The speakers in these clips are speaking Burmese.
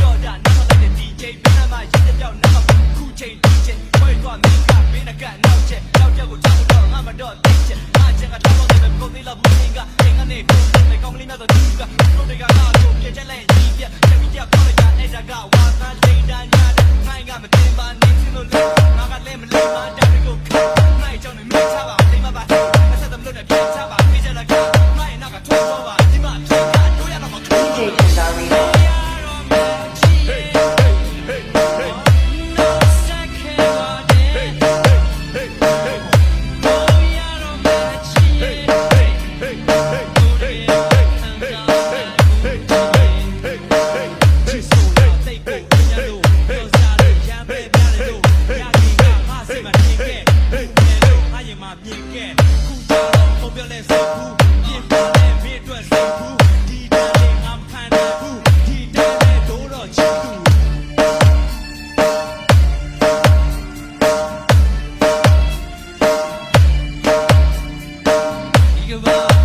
DJ Jordan, never like the DJ. Been on my shit, yo, never cool chain DJ. Wait for me, got been a gun, no shit. Now, yo, go down, down, I'm a dog, bitch. I check a double, never go, they love me, got. Ain't a nigga, they come, lean out the duga. Go, they got out, go, get your land, yeah. Let me get call it, got, and I got one, ဒီ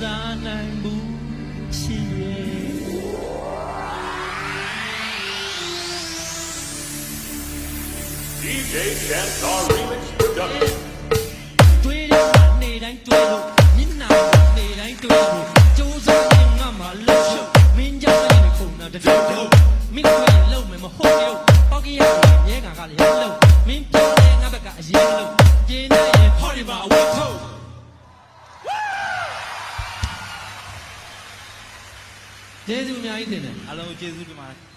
စားနိုင်ဘူးချစ်ရဲ့ DJ Chantar Remix Production. တွေးလို့နေတိုင်းတွေးလို့မျက်နှာကိုနေတိုင်းတွေးလို့ကြိုးစားရင်ငါမှလှုပ်ရှုပ်မင်းကြောင့်ရင်ခုန်တာတထုပ်ထုပ်မင်းကိုရင်လုံးမယ်မဟုတ်ရုပ်ပေါက်ကရရဲကကလည်းလှုပ်မင်းပြောတယ်ငါဘက်ကအရင်လှုပ်ကျင်းနေရင်ဟောဒီမှာအဝတ်ထုတ် ကျေးဇူးအများကြီးတင်တယ်အားလုံးကျေးဇူးတင်ပါတယ်